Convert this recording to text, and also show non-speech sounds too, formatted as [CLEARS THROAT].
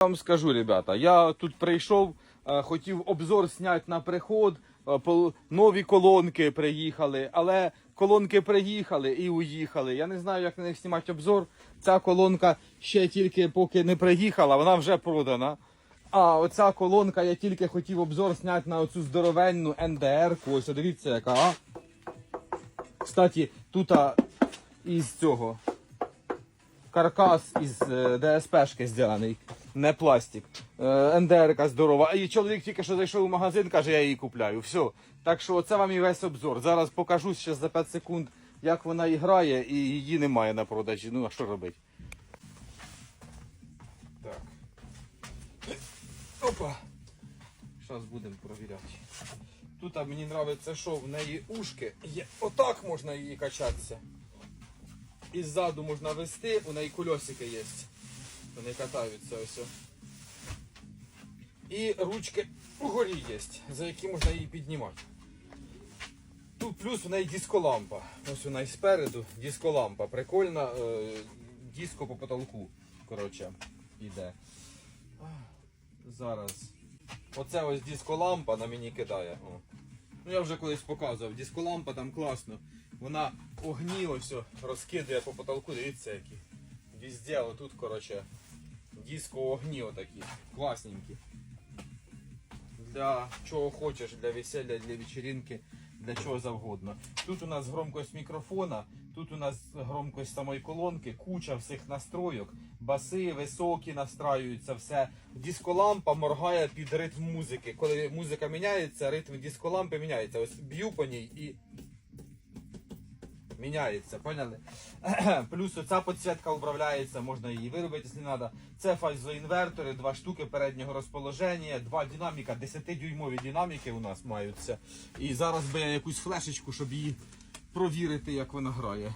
вам скажу, ребята, я тут прийшов, е, хотів обзор зняти на приход, е, нові колонки приїхали, але колонки приїхали і уїхали. Я не знаю, як на них знімати обзор. Ця колонка ще тільки поки не приїхала, вона вже продана. А оця колонка, я тільки хотів обзор зняти на оцю здоровенну НДР. Ось, дивіться, яка. А? Кстати, тут із цього каркас із е, ДСПшки зроблений, не пластик. Е, НДРка здорова. І чоловік тільки що зайшов у магазин, каже, я її купляю. Все. Так що це вам і весь обзор. Зараз покажу ще за 5 секунд, як вона і грає, і її немає на продажі. Ну а що робити? Так. Опа. Зараз будемо провіряти. Тут мені подобається, що в неї ушки. Отак можна її качатися. І ззаду можна вести, у неї кольосики є. Вони катаються ось. І ручки угорі є, за які можна її піднімати. Тут плюс у неї дисколампа. Ось у неї спереду дисколампа. Прикольна. Е, диско по потолку. Коротше, іде. Зараз. Оце ось дисколампа на мені кидає. О. Ну я вже колись показував. Дисколампа там класно. Вона огні ось о, розкидує по потолку. Дивіться які. Везде отут, коротше, диско огні отакі. Класненькі. Для чого хочеш, для веселля, для вечеринки, для чого завгодно. Тут у нас громкость мікрофона, тут у нас громкость самої колонки, куча всіх настройок, баси високі настраюються, все. Дисколампа моргає під ритм музики. Коли музика міняється, ритм дисколампи міняється. Ось б'ю по ній і міняється, поняли? [CLEARS THROAT] Плюс оця підсвітка управляється, можна її виробити, якщо не треба. Це фазоінвертори, два штуки переднього розположення, два динаміка, 10-дюймові динаміки у нас маються. І зараз би я якусь флешечку, щоб її провірити, як вона грає.